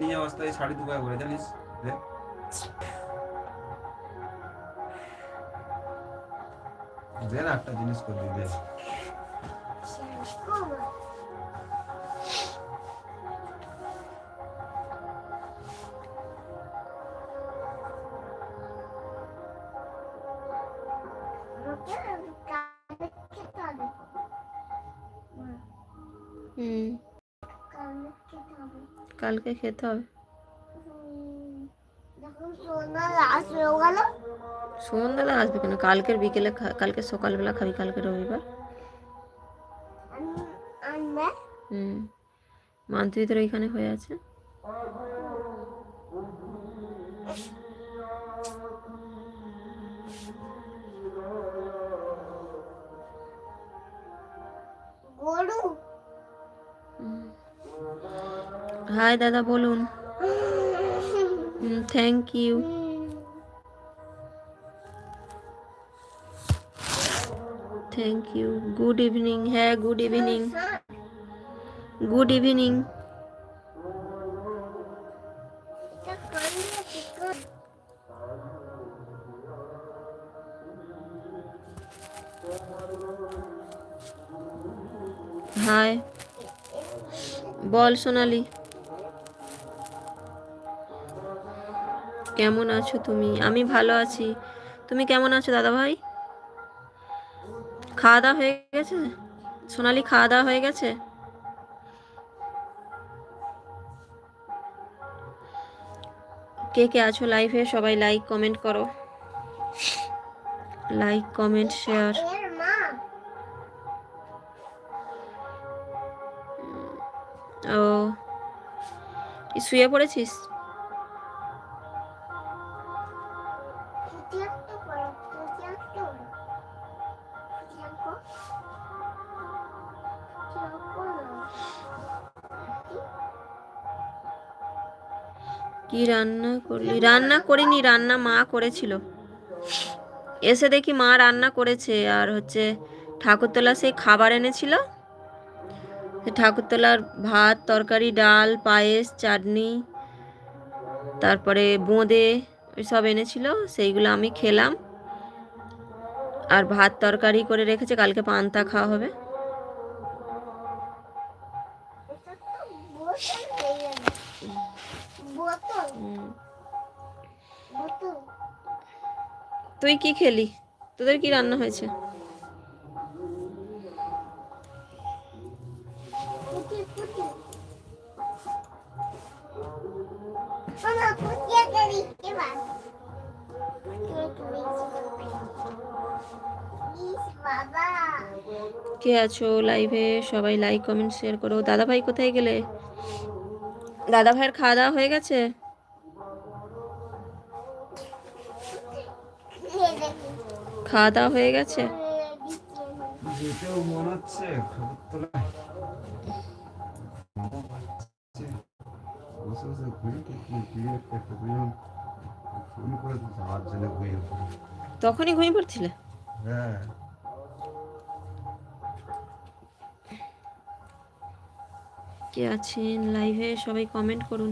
এই অবস্থায় সাড়ে দু টাকা করে, জানিস? দেখ। দে না একটা জিনিস করবি দে হুম। কালকে খেতে হবে। সুমনদাদা আসবে কেন? কালকের বিকেলে কালকে সকালবেলা খাবি, কালকে রবিবার। হুম। মান্ত্রী তোর ওইখানে হয়ে আছে। হাই দাদা, বলুন। Thank you thank you good evening হ্যাঁ good evening good evening hi. বল সোনালি। কেমন আছো তুমি? আমি ভালো আছি। তুমি কেমন আছো দাদা ভাই খাওয়া দাওয়া হয়ে গেছে? সোনালি খাওয়া দাওয়া হয়ে গেছে? কে কে আছো লাইভে সবাই লাইক কমেন্ট করো। লাইক কমেন্ট শেয়ার ও শুয়ে পড়েছিস? কি রান্না করলি? রান্না করিনি, রান্না মা করেছিল। এসে দেখি মা রান্না করেছে, আর হচ্ছে ঠাকুরতলা সেই খাবার এনেছিল। ঠাকুরতলার ভাত, তরকারি, ডাল, পায়েস, চাটনি, তারপরে বোঁদে সব এনেছিল, সেইগুলো আমি খেলাম। আর ভাত তরকারি করে রেখেছে, কালকে পান্তা খাওয়া হবে। তুই কি খেলি? তোদের কি রান্না হয়েছে? কে আছো লাইভে সবাই লাইক কমেন্ট শেয়ার করো। দাদা ভাই কোথায় গেলে? দাদা ভাইয়ের খাওয়া দাওয়া হয়ে গেছে? তো দাওয়া হয়ে গেছে? তখনই ঘুমিয়ে পড়ছিলে? হ্যাঁ। কে আছেন? লাইভে সবাই কমেন্ট করুন।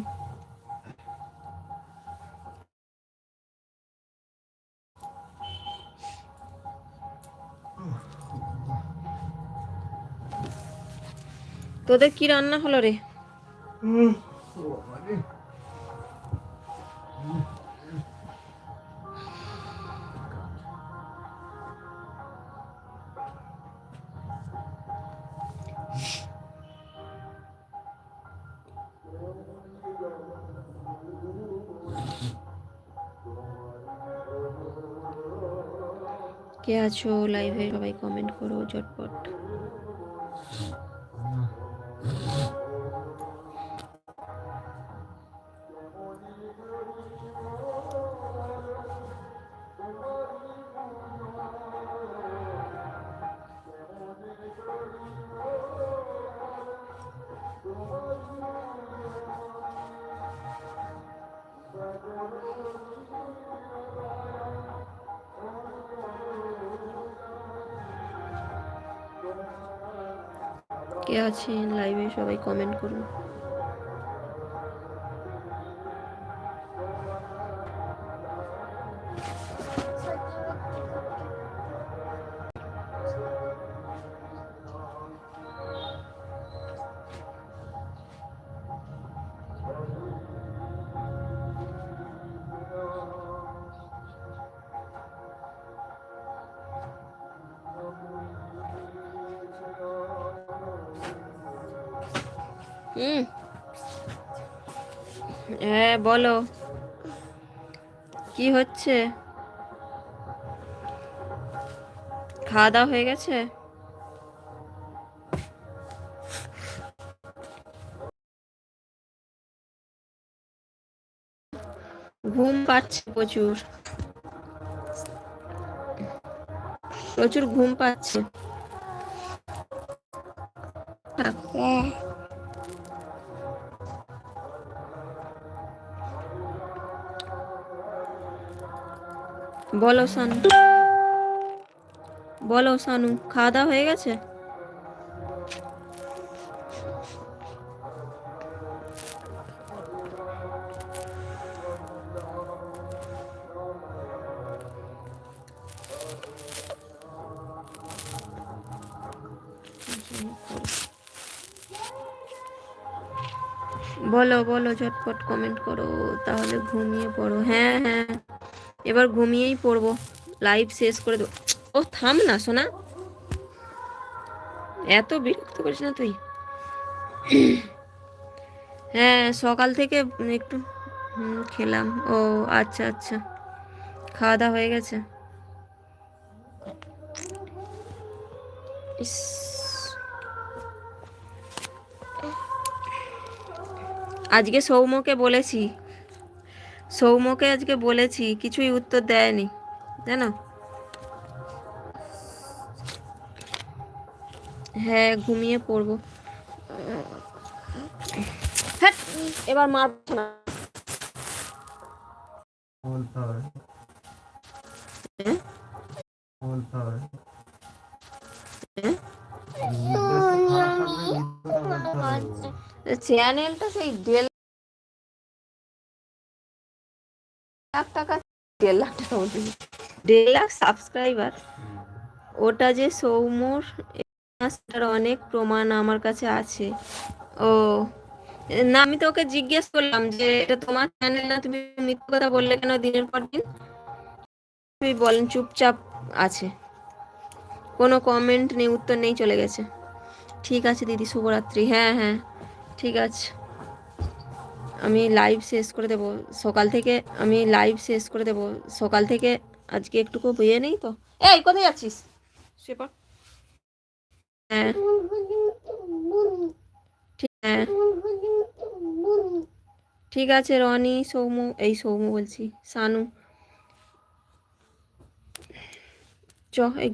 তোদের কি রান্না হলো রে? কে আছো লাইভে সবাই কমেন্ট করো ঝটপট। কে আছেন লাইভে সবাই কমেন্ট করুন। হুম। হ্যাঁ বলো। কি হচ্ছে? খাওয়া দাওয়া হয়ে গেছে? ঘুম পাচ্ছে প্রচুর। প্রচুর ঘুম পাচ্ছে। বলো সানু। বলো সানু, খাওয়া দাওয়া হয়ে গেছে? বলো বলো, ঝটপট কমেন্ট করো, তাহলে ঘুমিয়ে পড়ো। হ্যাঁ হ্যাঁ। এবার ঘুমিয়েই পড়ব। লাইভ শেষ করে দেবো। ও, থাম না, সোনা। এত বিরক্ত করিস না তুই। হ্যাঁ সকাল থেকে একটু খেলাম। ও আচ্ছা আচ্ছা। খাওয়া দাওয়া হয়ে গেছে। আজকে সৌম্যকে বলেছি সৌম্যকে আজকে বলেছি কিছুই উত্তর দেয়নি জানো? হ্যাঁ ঘুমিয়ে পড়ব। হ্যাঁ, এবার মার হ্যাঁ? হ্যাঁ? চ্যানেলটা সেই ডেল বলতে দেড় লাখ সাবস্ক্রাইবার ওটা যে সৌম্যর সেটার অনেক প্রমাণ আমার কাছে আছে। ও, না, আমি তো ওকে জিজ্ঞেস করলাম যে এটা তোমার চ্যানেল না, তুমি মিথ্যে কথা বললে কেন দিনের পর দিন? তুই বলেন চুপচাপ আছে। কোনো কমেন্ট নেই, উত্তর নেই, চলে গেছে। ঠিক আছে দিদি, শুভরাত্রি। হ্যাঁ হ্যাঁ ঠিক আছে। আমি লাইভ শেষ করে দেব। সকাল থেকে আমি লাইভ শেষ করে দেব। সকাল থেকে আজকে একটুকু বইয়ে নেই তো? এই কোথায় যাচ্ছিস? শুয়ে পড়। হ্যাঁ। ঠিক হ্যাঁ। ঠিক আছে রনি সৌম্য এই সৌম্য বলছি সানু। চ এই